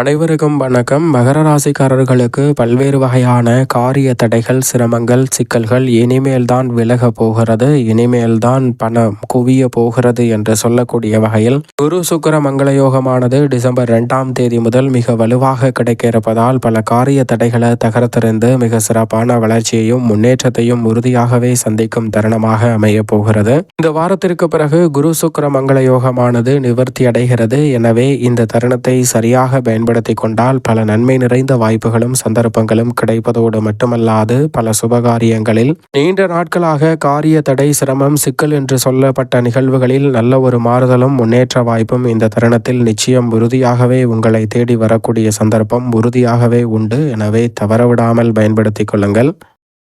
அனைவருக்கும் வணக்கம். மகர ராசிக்காரர்களுக்கு பல்வேறு வகையான காரிய தடைகள் சிரமங்கள் சிக்கல்கள் இனிமேல் தான் விலக போகிறது. இனிமேல் தான் பணம் குவிய போகிறது என்று சொல்லக்கூடிய வகையில் குரு சுக்கர மங்கள யோகமானது டிசம்பர் இரண்டாம் தேதி முதல் மிக வலுவாக கிடைக்க இருப்பதால் பல காரிய தடைகளை தகர்த்தறிந்து மிக சிறப்பான வளர்ச்சியையும் முன்னேற்றத்தையும் உறுதியாகவே சந்திக்கும் தருணமாக அமைய போகிறது. இந்த வாரத்திற்கு பிறகு குரு சுக்கர மங்கள யோகமானது நிவர்த்தி அடைகிறது. எனவே இந்த தருணத்தை சரியாக பயன்படுத்தி கொண்டால் பல நன்மை நிறைந்த வாய்ப்புகளும் சந்தர்ப்பங்களும் கிடைப்பதோடு மட்டுமல்லாது பல சுபகாரியங்களில் நீண்ட நாட்களாக காரிய தடை சிரமம் சிக்கல் என்று சொல்லப்பட்ட நிகழ்வுகளில் நல்ல ஒரு மாறுதலும் முன்னேற்ற வாய்ப்பும் இந்த தருணத்தில் நிச்சயம் உறுதியாகவே உங்களை தேடி வரக்கூடிய சந்தர்ப்பம் உறுதியாகவே உண்டு. எனவே தவறவிடாமல் பயன்படுத்திக் கொள்ளுங்கள்.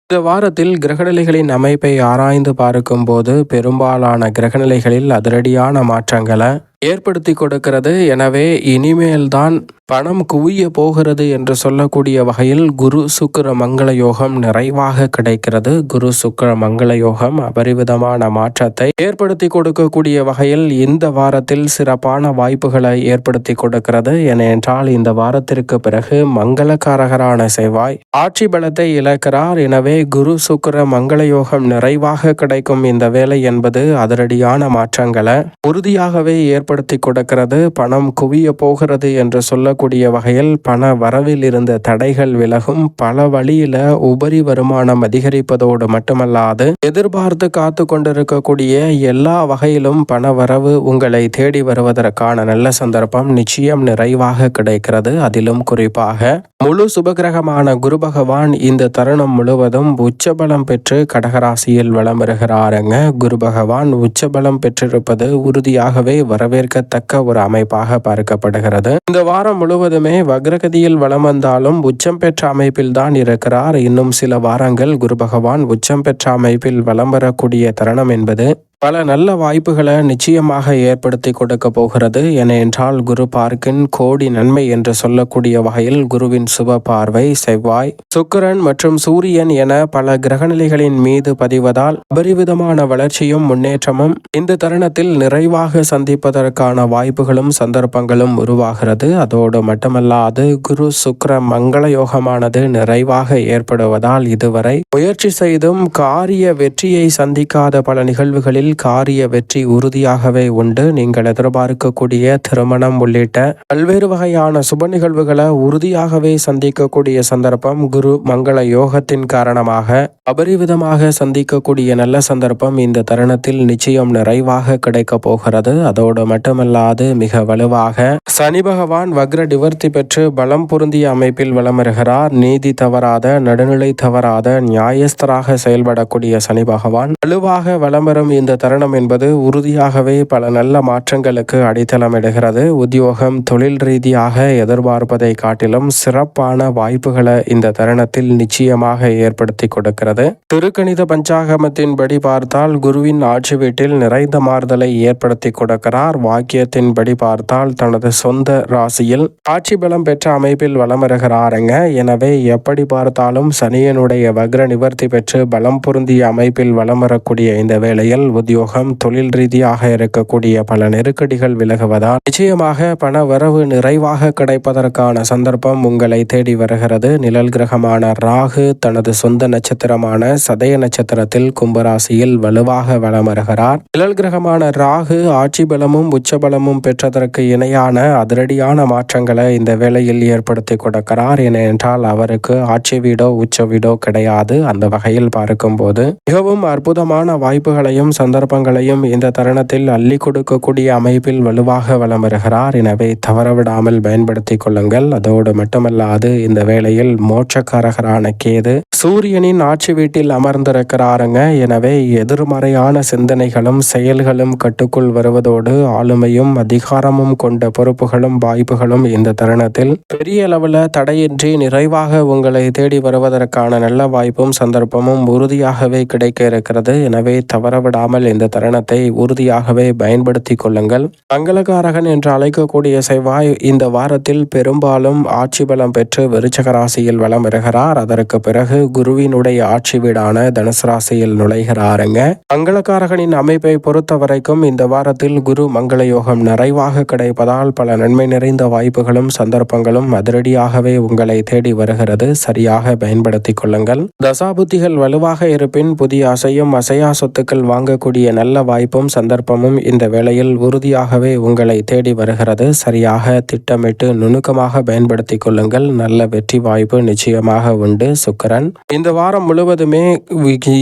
இந்த வாரத்தில் கிரகநிலைகளின் அமைப்பை ஆராய்ந்து பார்க்கும்போது பெரும்பாலான கிரகநிலைகளில் அதிரடியான மாற்றங்களை ஏற்படுத்தி கொடுக்கிறது. எனவே இனிமேல்தான் பணம் குவிய போகிறது என்று சொல்லக்கூடிய வகையில் குரு சுக்கர மங்கள யோகம் நிறைவாக கிடைக்கிறது. குரு சுக்கர மங்கள யோகம் அபரிவிதமான மாற்றத்தை ஏற்படுத்தி கொடுக்கக்கூடிய வகையில் இந்த வாரத்தில் சிறப்பான வாய்ப்புகளை ஏற்படுத்தி கொடுக்கிறது. ஏனென்றால் இந்த வாரத்திற்கு பிறகு மங்களக்காரகரான செவ்வாய் ஆட்சி பலத்தை இழக்கிறார். எனவே குரு சுக்கர மங்கள யோகம் நிறைவாக கிடைக்கும் இந்த வேலை என்பது அதிரடியான மாற்றங்களை உறுதியாகவே ஏற்படுத்தி கொடுக்கிறது. பணம் குவிய போகிறது என்று சொல்லக்கூடிய வகையில் பண வரவில் இருந்த தடைகள் விலகும். பல வழியில உபரி வருமானம் அதிகரிப்பதோடு மட்டுமல்லாது எதிர்பார்த்து காத்து கொண்டிருக்கக்கூடிய எல்லா வகையிலும் பண வரவு உங்களை தேடி வருவதற்கான நல்ல சந்தர்ப்பம் நிச்சயம் நிறைவாக கிடைக்கிறது. அதிலும் குறிப்பாக முழு சுபகிரகமான குரு பகவான் இந்த தருணம் முழுவதும் உச்சபலம் பெற்று கடகராசியில் வலம் வருகிறாருங்க குரு பகவான் உச்சபலம் பெற்றிருப்பது உறுதியாகவே வரவேற்கத்தக்க ஒரு அமைப்பாக பார்க்கப்படுகிறது. இந்த வாரம் முழுவதுமே வக்ரகதியில் வளம் வந்தாலும் உச்சம் பெற்ற அமைப்பில் தான் இருக்கிறார். இன்னும் சில வாரங்கள் குரு பகவான் உச்சம் பெற்ற அமைப்பில் வலம் வரக்கூடிய தருணம் என்பது பல நல்ல வாய்ப்புகளை நிச்சயமாக ஏற்படுத்தி கொடுக்க போகிறது. என என்றால் குரு பார்க்கின் கோடி நன்மை என்று சொல்லக்கூடிய வகையில் குருவின் சுப பார்வை செவ்வாய் சுக்கிரன் மற்றும் சூரியன் என பல கிரகநிலைகளின் மீது பதிவதால் அபரிவிதமான வளர்ச்சியும் முன்னேற்றமும் இந்த தருணத்தில் நிறைவாக சந்திப்பதற்கான வாய்ப்புகளும் சந்தர்ப்பங்களும் உருவாகிறது. அதோடு மட்டுமல்லாது குரு சுக்கர மங்கள யோகமானது நிறைவாக ஏற்படுவதால் இதுவரை முயற்சி செய்தும் காரிய வெற்றியை சந்திக்காத பல நிகழ்வுகளில் காரிய வெற்றி உறுதியாகவே உண்டு. நீங்கள் எதிர்பார்க்கக்கூடிய திருமணம் உள்ளிட்ட பல்வேறு வகையான சுப நிகழ்வுகளை உறுதியாகவே சந்திக்கக்கூடிய சந்தர்ப்பம் குரு மங்கள யோகத்தின் காரணமாக அபரிவிதமாக சந்திக்கக்கூடிய நல்ல சந்தர்ப்பம் இந்த தருணத்தில் நிச்சயம் நிறைவாக கிடைக்க போகிறது. அதோடு மட்டுமல்லாது மிக வலுவாக சனி பகவான் வக்ர டிவர்த்தி பெற்று பலம் பொருந்திய அமைப்பில் வலம் வருகிறார் நீதி தவறாத நடுநிலை தவறாத நியாயஸ்தராக செயல்படக்கூடிய சனி பகவான் வலுவாக வலம் வரும் இந்த தருணம் என்பது உறுதியாகவே பல நல்ல மாற்றங்களுக்கு அடித்தளமிடுகிறது உத்தியோகம் தொழில் ரீதியாக எதிர்பார்ப்பதை காட்டிலும் சிறப்பான வாய்ப்புகளை இந்த தருணத்தில் நிச்சயமாக ஏற்படுத்தி கொடுக்கிறது. திருக்கணித பஞ்சாகமத்தின்படி பார்த்தால் குருவின் ஆட்சி வீட்டில் நிறைந்த மாறுதலை ஏற்படுத்தி கொடுக்கிறார். வாக்கியத்தின்படி பார்த்தால் தனது சொந்த ராசியில் ஆட்சி பலம் பெற்ற அமைப்பில் வலம் வருகிறாருங்க. எனவே எப்படி பார்த்தாலும் சனியனுடைய வக்ர நிவர்த்தி பெற்று பலம் பொருந்திய அமைப்பில் வலம் வரக்கூடிய இந்த வேளையில் உத்தியோகம் தொழில் ரீதியாக இருக்கக்கூடிய பல நெருக்கடிகள் விலகுவதால் நிச்சயமாக பண வரவு நிறைவாக கிடைப்பதற்கான சந்தர்ப்பம் உங்களை தேடி வருகிறது. நிழல் கிரகமான ராகு தனது சொந்த நட்சத்திரமான சதய நட்சத்திரத்தில் கும்பராசியில் வலுவாக வலம் வருகிறார் நிழல் கிரகமான ராகு ஆட்சி பலமும் உச்சபலமும் பெற்றதற்கு இணையான அதிரடியான மாற்றங்களை இந்த வேளையில் ஏற்படுத்தி கொடுக்கிறார். ஏனென்றால் அவருக்கு ஆட்சி வீடோ உச்ச வீடோ கிடையாது. அந்த வகையில் பார்க்கும்போது மிகவும் அற்புதமான வாய்ப்புகளையும் சந்தர்ப்பங்களையும் இந்த தருணத்தில் அள்ளி கொடுக்கக்கூடிய அமைப்பில் வலுவாக வலம் வருகிறார் எனவே தவறவிடாமல் பயன்படுத்திக் கொள்ளுங்கள். அதோடு மட்டுமல்லாது இந்த வேளையில் மோட்சக்காரகரான கேது சூரியனின் ஆட்சி வீட்டில் அமர்ந்திருக்கிறாருங்க. எனவே எதிர்மறையான சிந்தனைகளும் செயல்களும் கட்டுக்குள் வருவதோடு ஆளுமையும் அதிகாரமும் கொண்ட பொறுப்புகளும் வாய்ப்புகளும் இந்த தருணத்தில் பெரிய அளவில் தடையின்றி நிறைவாக உங்களை தேடி வருவதற்கான நல்ல வாய்ப்பும் சந்தர்ப்பமும் உறுதியாகவே கிடைக்க இருக்கிறது. எனவே தவறவிடாமல் இந்த தருணத்தை உறுதியாகவே பயன்படுத்திக் கொள்ளுங்கள். மங்களகாரகன் என்று அழைக்கக்கூடிய செவ்வாய் இந்த வாரத்தில் பெரும்பாலும் ஆட்சி பலம் பெற்று விருச்சக ராசியில் வலம் வருகிறார். அதற்கு பிறகு குருவினுடைய ஆட்சி வீடான தனுசு ராசியில் நுழைகிறாருங்க. மங்களகாரகனின் அமைப்பை பொறுத்த வரைக்கும் இந்த வாரத்தில் குரு மங்கள யோகம் நிறைவாக கிடைப்பதால் பல நன்மை நிறைந்த வாய்ப்புகளும் சந்தர்ப்பங்களும் அதிரடியாகவே உங்களை தேடி வருகிறது. சரியாக பயன்படுத்திக் கொள்ளுங்கள். தசாபுத்திகள் வலுவாக இருப்பின் புதிய அசையும் அசையா சொத்துக்கள் வாங்கக்கூடிய நல்ல வாய்ப்பும் சந்தர்ப்பமும் இந்த வேளையில் உறுதியாகவே உங்களை தேடி வருகிறது. சரியாக திட்டமிட்டு நுணுக்கமாக பயன்படுத்திக் கொள்ளுங்கள். நல்ல வெற்றி வாய்ப்பு நிச்சயமாக உண்டு சுக்கரன். இந்த வாரம் முழுவதுமே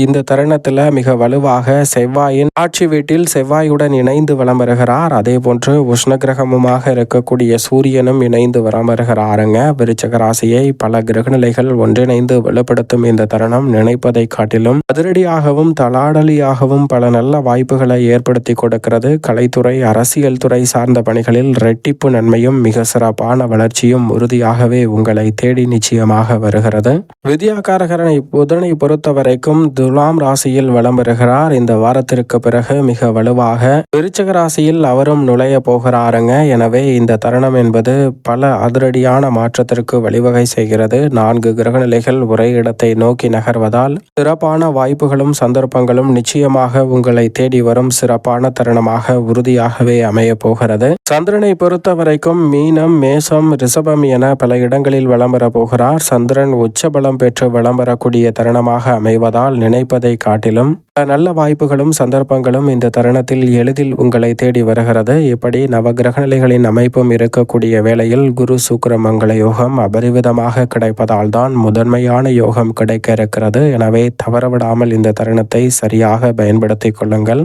இந்த தருணத்தில் மிக வலுவாக செவ்வாயின் ஆட்சி வீட்டில் செவ்வாயுடன் இணைந்து வலம் வருகிறார் அதே போன்று உஷ்ணகிரகமுமாக இருக்கக்கூடிய சூரியனும் இணைந்து வரம் வருகிறாருங்க விருச்சக ராசியை பல கிரகநிலைகள் ஒன்றிணைந்து வெளிப்படுத்தும் இந்த தருணம் நினைப்பதை காட்டிலும் அதிரடியாகவும் தலாடலியாகவும் பல நல்ல வாய்ப்புகளை ஏற்படுத்தி கொடுக்கிறது. கலைத்துறை அரசியல் துறை சார்ந்த பணிகளில் ரெட்டிப்பு நன்மையும் மிக சிறப்பான வளர்ச்சியும் உறுதியாகவே உங்களை தேடி நிச்சயமாக வருகிறது. வித்யாகாரகரனை புதனை பொறுத்த வரைக்கும் துலாம் ராசியில் வலம் பெறுகிறார் இந்த வாரத்திற்கு பிறகு மிக வலுவாக விருச்சக ராசியில் அவரும் நுழைய போகிறாருங்க. எனவே இந்த தருணம் என்பது பல அதிரடியான மாற்றத்திற்கு வழிவகை செய்கிறது. நான்கு கிரகநிலைகள் ஒரே இடத்தை நோக்கி நகர்வதால் சிறப்பான வாய்ப்புகளும் சந்தர்ப்பங்களும் நிச்சயமாக உங்கள் தேடி வரும் சிறப்பான தருணமாக உறுதியாகவே அமைய போகிறது. சந்திரனை பொறுத்த வரைக்கும் மீனம் மேசம் ரிஷபம் என பல இடங்களில் வளம் போகிறார். சந்திரன் உச்சபலம் பெற்று வளம் வரக்கூடிய தருணமாக அமைவதால் நினைப்பதை காட்டிலும் நல்ல வாய்ப்புகளும் சந்தர்ப்பங்களும் இந்த தருணத்தில் எளிதில் உங்களை தேடி வருகிறது. இப்படி நவகிரகநிலைகளின் அமைப்பும் இருக்கக்கூடிய வேளையில் குரு சுக்கர மங்கள யோகம் அபரிவிதமாக கிடைப்பதால் தான் முதன்மையான யோகம் கிடைக்க இருக்கிறது. எனவே தவறவிடாமல் இந்த தருணத்தை சரியாக பயன்படுத்திக் கொள்ளுங்கள்.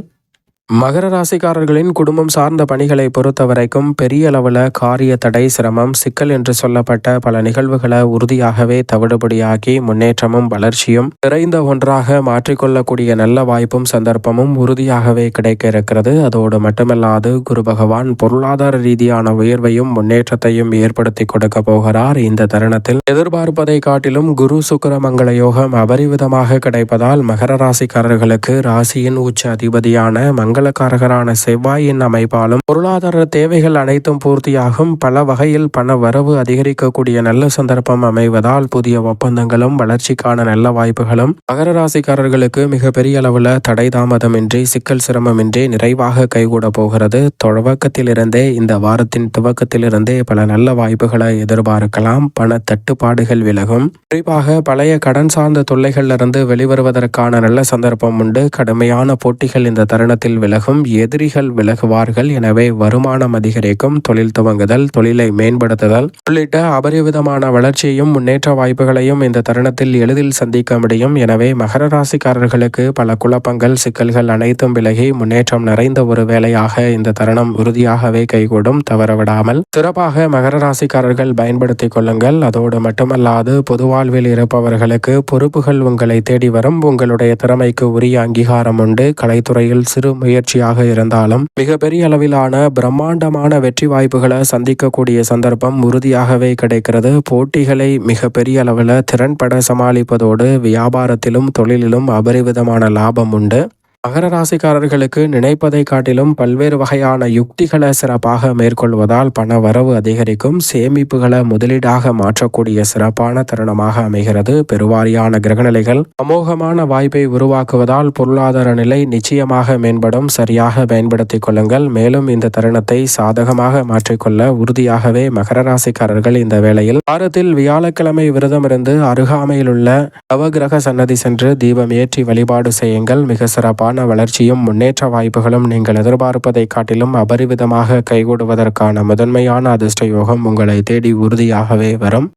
மகர ராசிக்காரர்களின் குடும்பம் சார்ந்த பணிகளை பொறுத்த வரைக்கும் பெரிய அளவில் காரிய தடை சிரமம் சிக்கல் என்று சொல்லப்பட்ட பல நிகழ்வுகளை உறுதியாகவே தவிடுபடியாகி முன்னேற்றமும் வளர்ச்சியும் நிறைந்த ஒன்றாக மாற்றிக்கொள்ளக்கூடிய நல்ல வாய்ப்பும் சந்தர்ப்பமும் உறுதியாகவே கிடைக்க இருக்கிறது. அதோடு மட்டுமல்லாது குரு பகவான் பொருளாதார ரீதியான உயர்வையும் முன்னேற்றத்தையும் ஏற்படுத்தி கொடுக்க போகிறார். இந்த தருணத்தில் எதிர்பார்ப்பதை காட்டிலும் குரு சுக்கர மங்கள யோகம் அபரிவிதமாக கிடைப்பதால் மகர ராசிக்காரர்களுக்கு ராசியின் உச்ச அதிபதியான மங்களக்காரகரான செவ்வாயின் அமைப்பாலும் பொருளாதார தேவைகள் அனைத்தும் பூர்த்தியாகும். பல வகையில் பண வரவு அதிகரிக்கக்கூடிய நல்ல சந்தர்ப்பம் அமைவதால் புதிய ஒப்பந்தங்களும் வளர்ச்சிக்கான நல்ல வாய்ப்புகளும் மகர ராசிக்காரர்களுக்கு மிகப்பெரிய அளவில் தடை தாமதமின்றி சிக்கல் சிரமமின்றி நிறைவாக கைகூட போகிறது. துவக்கத்திலிருந்தே இந்த வாரத்தின் துவக்கத்திலிருந்தே பல நல்ல வாய்ப்புகளை எதிர்பார்க்கலாம். பண தட்டுப்பாடுகள் விலகும். குறிப்பாக பழைய கடன் சார்ந்த தொல்லைகளிலிருந்து வெளிவருவதற்கான நல்ல சந்தர்ப்பம் உண்டு. கடுமையான போட்டிகள் இந்த தருணத்தில் விலகும் எதிரிகள் விலகுவார்கள். எனவே வருமானம் அதிகரிக்கும் தொழில் துவங்குதல் தொழிலை மேம்படுத்துதல் உள்ளிட்ட அபரிவிதமான வளர்ச்சியையும் முன்னேற்ற வாய்ப்புகளையும் இந்த தருணத்தில் எளிதில் சந்திக்க முடியும். எனவே மகர ராசிக்காரர்களுக்கு பல குழப்பங்கள் சிக்கல்கள் அனைத்தும் விலகி முன்னேற்றம் நிறைந்த ஒரு வேலையாக இந்த தருணம் உறுதியாகவே கைகூடும். தவறவிடாமல் சிறப்பாக மகர ராசிக்காரர்கள் பயன்படுத்திக் கொள்ளுங்கள். அதோடு மட்டுமல்லாது பொதுவாழ்வில் இருப்பவர்களுக்கு பொறுப்புகள் உங்களை தேடி வரும். உங்களுடைய திறமைக்கு உரிய அங்கீகாரம் உண்டு. கலைத்துறையில் சிறு முயற்சியாக இருந்தாலும் மிகப்பெரிய அளவிலான பிரம்மாண்டமான வெற்றி வாய்ப்புகளை சந்திக்கக்கூடிய சந்தர்ப்பம் உறுதியாகவே கிடைக்கிறது. போட்டிகளை மிகப்பெரிய அளவில் திறன்பட சமாளிப்பதோடு வியாபாரத்திலும் தொழிலிலும் அபரிவிதமான லாபம் உண்டு. மகர ராசிக்காரர்களுக்கு நினைப்பதை காட்டிலும் பல்வேறு வகையான யுக்திகளை சிறப்பாக மேற்கொள்வதால் பண வரவு அதிகரிக்கும் சேமிப்புகளை முதலீடாக மாற்றக்கூடிய சிறப்பான தருணமாக அமைகிறது. பெருவாரியான கிரகநிலைகள் அமோகமான வாய்ப்பை உருவாக்குவதால் பொருளாதார நிலை நிச்சயமாக மேம்படும். சரியாக பயன்படுத்திக் கொள்ளுங்கள். மேலும் இந்த தருணத்தை சாதகமாக மாற்றிக்கொள்ள உறுதியாகவே மகர ராசிக்காரர்கள் இந்த வேளையில் வாரத்தில் வியாழக்கிழமை விரதமிருந்து அருகாமையில் உள்ள நவகிரக சன்னதி சென்று தீபம் ஏற்றி வழிபாடு செய்யுங்கள். மிக சிறப்பான சிறப்பான வளர்ச்சியும் முன்னேற்ற வாய்ப்புகளும் நீங்கள் எதிர்பார்ப்பதை காட்டிலும் அபரிவிதமாக கைகூடுவதற்கான முதன்மையான அதிர்ஷ்ட யோகம் உங்களை தேடி உறுதியாகவே வரும்.